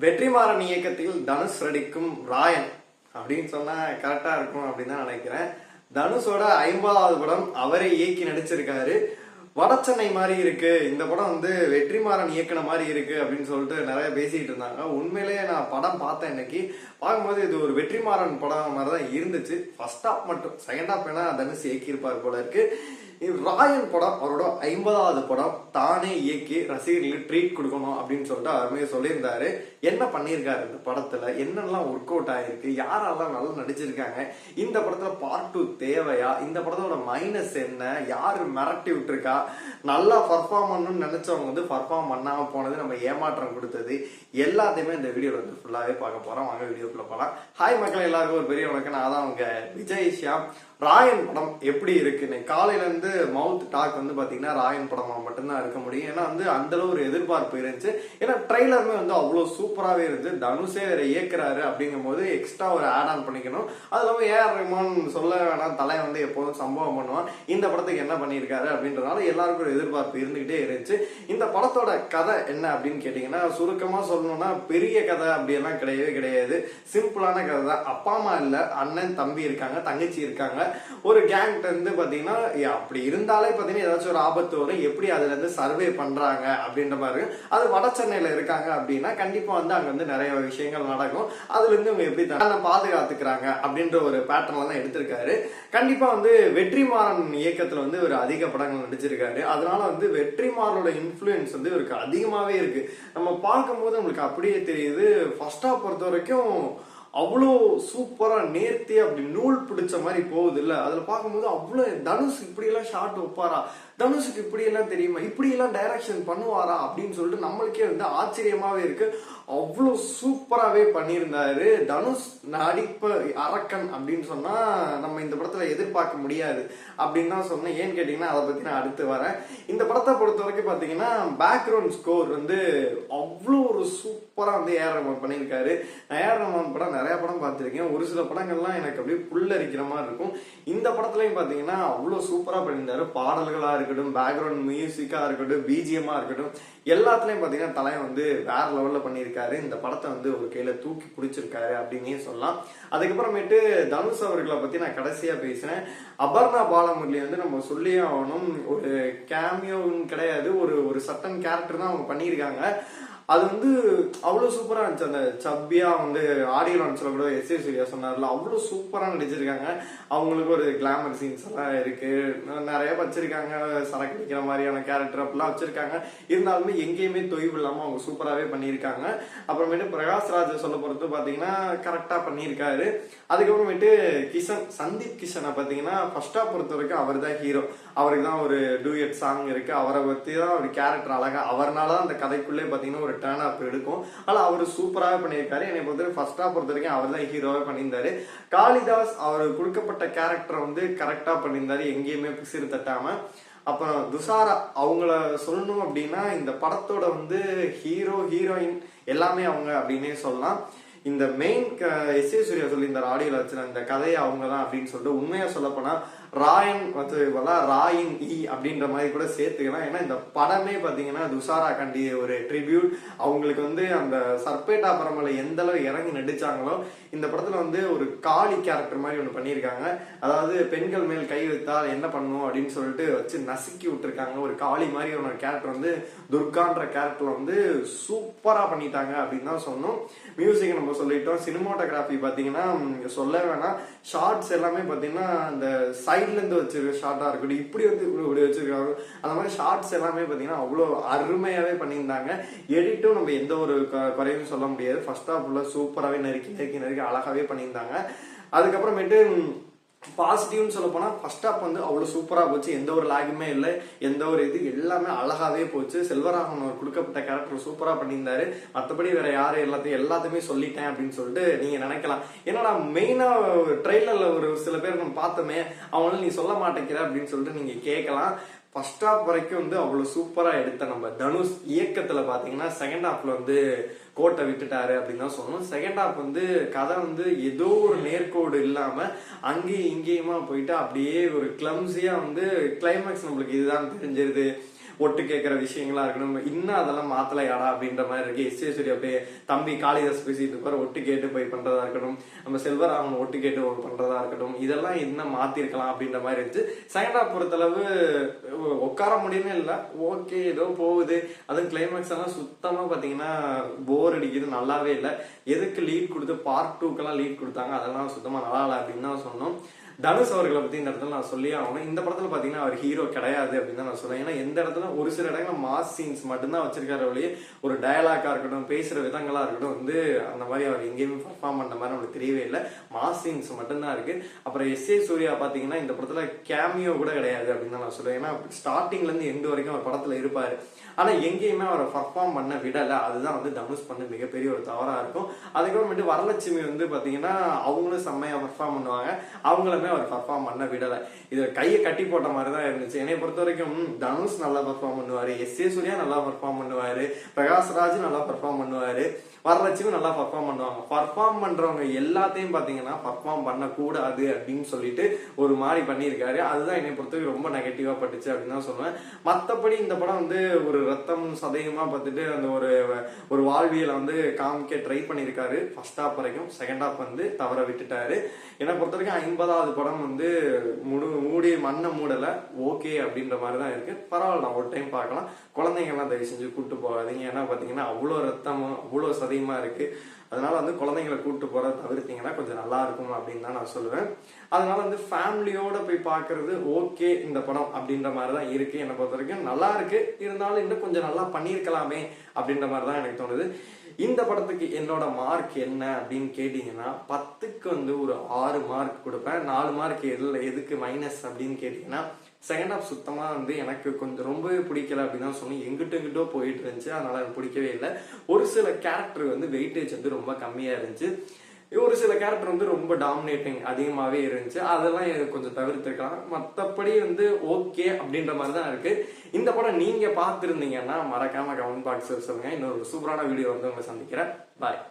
வெற்றிமாறன் இயக்கத்தில் தனுஷ் நடிக்கும் ராயன் அப்படின்னு சொன்னா கரெக்டா இருக்கும் அப்படின்னு தான் நினைக்கிறேன். தனுஷோட ஐம்பதாவது படம் அவரே இயக்கி நடிச்சிருக்காரு. வடச்சென்னை மாதிரி இருக்கு. இந்த படம் வந்து வெற்றிமாறன் இயக்குன மாதிரி இருக்கு அப்படின்னு சொல்லிட்டு நிறைய பேசிட்டு இருந்தாங்க. உண்மையிலேயே நான் படம் பார்த்தேன் இன்னைக்கு. பார்க்கும்போது இது ஒரு வெற்றிமாறன் படம் மாதிரி தான் இருந்துச்சு. ஃபர்ஸ்ட் ஹாப் மட்டும். செகண்ட் ஹாப் வேணா தனுஷ் இயக்கியிருப்பார் போல இருக்கு. ராயன் படம் அவரோட ஐம்பதாவது படம் தானே இயக்கி ரசிகர்களுக்கு ட்ரீட் கொடுக்கணும் அப்படின்னு சொல்லிட்டு அருமையாக சொல்லியிருந்தாரு. என்ன பண்ணியிருக்காரு இந்த படத்துல? என்னெல்லாம் ஒர்க் அவுட் ஆயிருக்கு? யாரெல்லாம் நல்லா நடிச்சிருக்காங்க? இந்த படத்துல பார்ட் டூ தேவையா? இந்த படத்தோட மைனஸ் என்ன? யார் மிரட்டி விட்டுருக்கா? நல்லா பர்ஃபார்ம் பண்ணணும்னு நினைச்சவங்க வந்து பர்ஃபார்ம் பண்ணாம போனது நம்ம ஏமாற்றம் கொடுத்தது. எல்லாத்தையுமே இந்த வீடியோல வந்து ஃபுல்லாவே பார்க்க போறோம். வாங்க வீடியோக்குள்ள போகலாம் ஹாய் மக்கள் எல்லாருக்கும் ஒரு பெரிய வணக்கம். நான் தான் அவங்க விஜய் ஷியாம். ராயன் படம் எப்படி இருக்கு இன்னைக்கு காலையிலேருந்து மவுத் டாக் வந்து பார்த்தீங்கன்னா ராயன் படமாக மட்டும்தான் இருக்க முடியும். ஏன்னா வந்து அந்தளவு ஒரு எதிர்பார்ப்பு இருந்துச்சு. ஏன்னா ட்ரைலருமே வந்து அவ்வளோ சூப்பராகவே இருந்துச்சு தனுஷே வேற இயக்குறாரு அப்படிங்கும் போது எக்ஸ்ட்ரா ஒரு ஆட் ஆன் பண்ணிக்கணும். அது இல்லாமல் ஏஆர் ரஹ்மான் சொல்ல வேணாம் தலை வந்து எப்போதும் சம்பவம் பண்ணுவான். இந்த படத்துக்கு என்ன பண்ணியிருக்காரு அப்படின்றனால எல்லாருக்கும் ஒரு எதிர்பார்ப்பு இருந்துகிட்டே இருந்துச்சு. இந்த படத்தோட கதை என்ன அப்படின்னு கேட்டிங்கன்னா சுருக்கமாக சொல்லணும்னா பெரிய கதை அப்படியெல்லாம் கிடையவே கிடையாது. சிம்பிளான கதை தான். அப்பா அம்மா இல்லை அண்ணன் தம்பி இருக்காங்க தங்கச்சி இருக்காங்க. ஒரு கேங்க்ட இருந்து பார்த்தீங்கன்னா அப்படி இருந்தாலே பார்த்தீங்கன்னா ஏதாச்சும் ஒரு ஆபத்து வரும். எப்படி அதுல இருந்து சர்வே பண்றாங்க அப்படின்ற மாதிரி. இருக்கும். அது வட சென்னையில இருக்காங்க அப்படின்னா கண்டிப்பா வந்து அங்க வந்து நிறைய விஷயங்கள் நடக்கும். அதுல இருந்து இவங்க எப்படி தன்னை பாதுகாத்துக்கிறாங்க அப்படின்ற ஒரு பேட்டர்ல தான் எடுத்திருக்காரு. கண்டிப்பா வந்து வெற்றிமாறன் இயக்கத்துல வந்து ஒரு அதிக படங்கள் நடிச்சிருக்காரு. அதனால வந்து வெற்றிமாறனோட இன்ஃப்ளூயன்ஸ் வந்து இவருக்கு அதிகமாகவே இருக்கு. நம்ம பார்க்கும்போது நம்மளுக்கு அப்படியே தெரியுது. ஃபர்ஸ்ட் பொறுத்த வரைக்கும் அவ்வளோ சூப்பரா நேர்த்தி அப்படி நூல் பிடிச்ச மாதிரி போகுது இல்ல அதுல பார்க்கும்போது அவ்வளோ தனுஷ் இப்படி எல்லாம் ஷார்ட் வைப்பாரா? தனுஷுக்கு இப்படி எல்லாம் தெரியுமா? இப்படி எல்லாம் டைரக்ஷன் பண்ணுவாரா? அப்படின்னு சொல்லிட்டு நம்மளுக்கே வந்து ஆச்சரியமாவே இருக்கு. அவ்வளோ சூப்பராகவே பண்ணியிருந்தாரு. தனுஷ் நடிப்பு அரக்கன் அப்படின்னு சொன்னால் நம்ம இந்த படத்தில் எதிர்பார்க்க முடியாது அப்படின்னு தான் சொன்னேன். ஏன்னு கேட்டிங்கன்னா அதை பற்றி நான் அடுத்து வரேன். இந்த படத்தை பொறுத்த வரைக்கும் பார்த்தீங்கன்னா பேக்ரவுண்ட் ஸ்கோர் வந்து அவ்வளோ ஒரு சூப்பராக வந்து ஏஆர் ரஹ்மான் பண்ணியிருக்காரு. ஏஆர் ரஹ்மான் படம் நிறையா படம் பார்த்துருக்கேன். ஒரு சில படங்கள்லாம் எனக்கு அப்படியே புல்லரிக்கிற மாதிரி இருக்கும். இந்த படத்துலையும் பார்த்தீங்கன்னா அவ்வளோ சூப்பராக பண்ணியிருந்தாரு. பாடல்களாக இருக்கட்டும் பேக்ரவுண்ட் மியூசிக்காக இருக்கட்டும் பிஜிஎம்மாக இருக்கட்டும் எல்லாத்துலேயும் பார்த்தீங்கன்னா தலையை வந்து வேறு லெவலில் பண்ணியிருக்கு பண்ணியிருக்காரு இந்த படத்தை வந்து ஒரு கையில தூக்கி பிடிச்சிருக்காரு அப்படின்னே சொல்லலாம். அதுக்கப்புறமேட்டு தனுஷ் அவர்களை பத்தி நான் கடைசியா பேசினேன் அபர்ணா பாலமுரளி வந்து நம்ம சொல்லியே ஆகணும். ஒரு கேமியோன்னு கிடையாது. ஒரு ஒரு சட்டன் கேரக்டர் தான் அவங்க பண்ணியிருக்காங்க. அது வந்து அவ்வளோ சூப்பராக இருந்துச்சு. அந்த சப்பியா வந்து ஆடியோ லான்ச்சில் கூட எஸ் ஏ சூர்யா சொன்னார்ல அவ்வளோ சூப்பராக நடிச்சிருக்காங்க. அவங்களுக்கு ஒரு கிளாமர் சீன்ஸ் எல்லாம் இருக்கு. நிறைய வச்சிருக்காங்க சரக்கு அடிக்கிற மாதிரியான கேரக்டர் அப்படிலாம் வச்சிருக்காங்க. இருந்தாலுமே எங்கேயுமே தொய்வு இல்லாமல் அவங்க சூப்பராகவே பண்ணியிருக்காங்க. அப்புறமேட்டு பிரகாஷ் ராஜை சொல்ல பொறுத்து பார்த்தீங்கன்னா கரெக்டாக பண்ணியிருக்காரு. அதுக்கப்புறமேட்டு கிஷன் சந்தீப் கிஷனை பார்த்தீங்கன்னா ஃபர்ஸ்டாக பொறுத்த வரைக்கும் அவர் தான் ஹீரோ அவருக்கு தான் ஒரு டூயட் சாங் இருக்கு. அவரை பற்றி தான் ஒரு கேரக்டர் அழகா அவர்னால தான் அந்த கதைக்குள்ளே பார்த்தீங்கன்னா ஒரு டேர்ன் அப் எடுக்கும். ஆனால் அவர் சூப்பராகவே பண்ணியிருக்காரு. என்னை பொறுத்த ஃபர்ஸ்ட் ஆஃப் பொறுத்த வரைக்கும் அவர் தான் ஹீரோவே பண்ணியிருந்தாரு. காளிதாஸ் அவர் கொடுக்கப்பட்ட கேரக்டரை வந்து கரெக்டாக பண்ணியிருந்தாரு. எங்கேயுமே பிசிறு தட்டாமல் அப்புறம் துஷாரா அவங்கள சொல்லணும் அப்படின்னா இந்த படத்தோட வந்து ஹீரோ ஹீரோயின் எல்லாமே அவங்க அப்படின்னே சொல்லலாம். இந்த மெயின் எஸ் ஏ சூர்யா சொல்லி இந்த ஆடியோவில் வச்சுருந்த இந்த கதையை அவங்க தான் அப்படின்னு சொல்லிட்டு உண்மையாக சொல்லப்போனால் ராயன் வந்து வலா ராயின் இ அப்படின்ற மாதிரி கூட சேர்த்துக்கலாம். ஏன்னா இந்த படமே பார்த்தீங்கன்னா துஷாரா கண்டி ஒரு ட்ரிபியூட் அவங்களுக்கு வந்து அந்த சர்பேட்டா பரமல எந்த அளவு இறங்கி நடிச்சாங்களோ இந்த படத்துல வந்து ஒரு காளி கேரக்டர் மாதிரி ஒன்று பண்ணியிருக்காங்க. அதாவது பெண்கள் மேல் கை வைத்தால் என்ன பண்ணும் அப்படின்னு சொல்லிட்டு வச்சு நசுக்கி விட்டுருக்காங்க. ஒரு காளி மாதிரி ஒரு கேரக்டர் வந்து துர்கான்ற கேரக்டர் வந்து சூப்பராக பண்ணிட்டாங்க அப்படின்னு தான் சொன்னோம் மியூசிக் நம்ம சொல்லிட்டோம். சினிமாட்டோகிராஃபி பார்த்தீங்கன்னா சொல்ல வேணாம். ஷார்ட்ஸ் எல்லாமே பார்த்தீங்கன்னா அந்த சை இருந்து வச்சிருக்க ஷார்ட்டா இருக்கட்டும் இப்படி வந்து இப்படி இப்படி வச்சிருக்காங்க. அந்த மாதிரி ஷார்ட்ஸ் எல்லாமே பார்த்தீங்கன்னா அவ்வளோ அருமையாவே பண்ணியிருந்தாங்க. எடிட்டும் நம்ம எந்த ஒரு க- குறையும் சொல்ல முடியாது. ஃபர்ஸ்ட் ஆஃப் ஃபுல்லாக சூப்பராகவே நறுக்கி நெருக்கி நறுக்கி அழகாவே பண்ணியிருந்தாங்க. அதுக்கப்புறமேட்டு பாசிட்டிவ்னு சொல்ல போனால் ஃபர்ஸ்ட் ஹாப் வந்து அவ்வளோ சூப்பராக போச்சு. எந்த ஒரு லாகுமே இல்லை. எந்த ஒரு இது எல்லாமே அழகாகவே போச்சு. செல்வராகவன் அவர் கொடுக்கப்பட்ட கேரக்டர் சூப்பராக பண்ணியிருந்தாரு. மற்றபடி வேற யாரும் எல்லாத்தையும் எல்லாத்தையுமே சொல்லிட்டேன் அப்படின்னு சொல்லிட்டு நீங்கள் நினைக்கலாம். ஏன்னா மெயினா ட்ரெய்லர்ல ஒரு சில பேர் நம்ம பார்த்தோமே அவங்களும் நீ சொல்ல மாட்டேங்கிற அப்படின்னு சொல்லிட்டு நீங்கள் கேட்கலாம். ஃபர்ஸ்ட் ஹாஃப் வரைக்கும் வந்து அவ்வளவு சூப்பரா எடுத்த நம்ம தனுஷ் இயக்கத்துல பாத்தீங்கன்னா செகண்ட் ஹாப்ல வந்து கோட்டை விட்டுட்டாரு அப்படின்னு தான் சொல்லணும். செகண்ட் ஹாப் வந்து கதை வந்து ஏதோ ஒரு நேர்கோடு இல்லாம அங்கேயும் இங்கேயுமா போயிட்டு அப்படியே ஒரு கிளம்ஸியா வந்து கிளைமேக்ஸ் நம்மளுக்கு இதுதான் தெரிஞ்சிருது. ஒட்டு கேட்குற விஷயங்களா இருக்கணும். இன்னும் அதெல்லாம் மாத்தலையாடா அப்படின்ற மாதிரி இருக்கு. எஸ் சூர்யா போய் தம்பி காளிதாஸ் பேசிட்டு இருப்பாரு. ஒட்டு கேட்டு போய் பண்றதா இருக்கட்டும். நம்ம செல்வராமன் ஒட்டு கேட்டு பண்றதா இருக்கட்டும். இதெல்லாம் என்ன மாத்திருக்கலாம் அப்படின்ற மாதிரி இருந்துச்சு. செகண்ட் ஹாஃப் பொறுத்தளவு உட்கார முடியுமே இல்லை. ஓகே ஏதோ போகுது. அதுவும் கிளைமேக்ஸ் எல்லாம் சுத்தமா பாத்தீங்கன்னா போர் அடிக்குது. நல்லாவே இல்லை. எதுக்கு லீட் கொடுத்து பார்ட் டூக்கெல்லாம் லீட் கொடுத்தாங்க? அதெல்லாம் சுத்தமா நல்லா இல்லை அப்படின்னு தான் சொன்னோம். தனுஷ் அவர்களை பத்தி இந்த இடத்துல நான் சொல்லியே ஆகணும். இந்த படத்துல பாத்தீங்கன்னா அவர் ஹீரோ கிடையாது அப்படின்னு தான் நான் சொல்றேன். ஏன்னா எந்த இடத்துல ஒரு சில இடங்கள மாஸ் சீன்ஸ் மட்டும்தான் வச்சிருக்காரு வழியே ஒரு டயலாக்கா இருக்கட்டும் பேசுற விதங்களா இருக்கட்டும் வந்து அந்த மாதிரி அவர் எங்கேயுமே பர்ஃபார்ம் பண்ண மாதிரி நம்மளுக்கு தெரியவே இல்லை. மாஸ் சீன்ஸ் மட்டும்தான் இருக்கு. அப்புறம் எஸ் ஏ சூர்யா பாத்தீங்கன்னா இந்த படத்துல கேமியோ கூட கிடையாது அப்படின்னு தான் நான் சொல்றேன். ஏன்னா ஸ்டார்டிங்ல இருந்து எண்டு வரைக்கும் அவர் படத்துல இருப்பாரு. ஆனா எங்கேயுமே அவரை பர்ஃபார்ம் பண்ண விடல. அதுதான் வந்து தனுஷ் பண்ண மிகப்பெரிய ஒரு தவறா இருக்கும். அதுக்கப்புறமேட்டு வரலட்சுமி வந்து பாத்தீங்கன்னா அவங்களும் செம்மையா பர்ஃபார்ம் பண்ணுவாங்க. அவங்களுமே அவர் பர்ஃபார்ம் பண்ண விடலை. இது கையை கட்டி போட்ட மாதிரி தான் இருந்துச்சு. என்னை பொறுத்த வரைக்கும் தனுஷ் நல்லா பர்ஃபார்ம் பண்ணுவார். எஸ் ஏ சூர்யா நல்லா பர்ஃபார்ம் பண்ணுவாரு. பிரகாஷ்ராஜ் நல்லா பர்ஃபார்ம் பண்ணுவார். வரலட்சுமி நல்லா பர்ஃபார்ம் பண்ணுவாங்க. பர்ஃபார்ம் பண்ணுறவங்க எல்லாத்தையும் பார்த்தீங்கன்னா பர்ஃபார்ம் பண்ணக்கூடாது அப்படின்னு சொல்லிட்டு ஒரு மாதிரி பண்ணியிருக்காரு. அதுதான் என்னை பொறுத்தவரைக்கும் ரொம்ப நெகட்டிவாக பட்டுச்சு அப்படின்னு தான் சொல்லுவேன். மற்றபடி இந்த படம் வந்து ஒரு ரத்தம் சதயமாக பார்த்துட்டு அந்த ஒரு ஒரு வாழ்வியலை வந்து காமிக்க ட்ரை பண்ணியிருக்காரு. ஃபர்ஸ்ட் ஹாப் வரைக்கும் செகண்ட் ஹாப் வந்து தவற விட்டுட்டாரு. என்னை பொறுத்த வரைக்கும் ஐம்பதாவது படம் வந்து முடு மூடி மண்ணை மூடலை ஓகே அப்படின்ற மாதிரி தான் இருக்குது பரவாயில்ல நான் ஒரு டைம் பார்க்கலாம். குழந்தைங்கள்லாம் தயவு செஞ்சு கூப்பிட்டு போகாதீங்க. ஏன்னா பார்த்தீங்கன்னா அவ்வளோ ரத்தமும் அவ்வளோ சதயமா இருக்குது அதனால வந்து குழந்தைங்களை கூட்டு போகிறத தவிர்த்தீங்கன்னா கொஞ்சம் நல்லா இருக்கும் அப்படின்னு தான் நான் சொல்லுவேன். அதனால வந்து ஃபேமிலியோட போய் பார்க்கறது ஓகே இந்த படம் அப்படின்ற மாதிரி தான் இருக்குது என்னை பொறுத்த வரைக்கும் நல்லா இருக்குது இருந்தாலும் இன்னும் கொஞ்சம் நல்லா பண்ணியிருக்கலாமே அப்படின்ற மாதிரி தான் எனக்கு தோணுது. இந்த படத்துக்கு என்னோட மார்க் என்ன அப்படின்னு கேட்டீங்கன்னா பத்துக்கு வந்து ஒரு ஆறு மார்க் கொடுப்பேன். நாலு மார்க் எதில் எதுக்கு மைனஸ் அப்படின்னு கேட்டீங்கன்னா செகண்ட் ஹாஃப் சுத்தமாக வந்து எனக்கு கொஞ்சம் ரொம்பவே பிடிக்கல அப்படின்னு தான் சொன்னேன். எங்கிட்ட எங்கிட்டோ போயிட்டு இருந்துச்சு. அதனால் எனக்கு பிடிக்கவே இல்லை. ஒரு சில கேரக்டர் வந்து வெயிட்டேஜ் வந்து ரொம்ப கம்மியாக இருந்துச்சு. ஒரு சில கேரக்டர் வந்து ரொம்ப டாமினேட்டிங் அதிகமாகவே இருந்துச்சு. அதெல்லாம் எனக்கு கொஞ்சம் தவிர்த்துக்கலாம் மற்றபடி வந்து ஓகே அப்படின்ற மாதிரி தான் இருக்கு. இந்த படம் நீங்கள் பார்த்துருந்தீங்கன்னா மறக்காம கமெண்ட் பாக்ஸில் சொல்லுங்க. இன்னொரு சூப்பரான வீடியோ வந்து உங்களை சந்திக்கிறேன். பாய்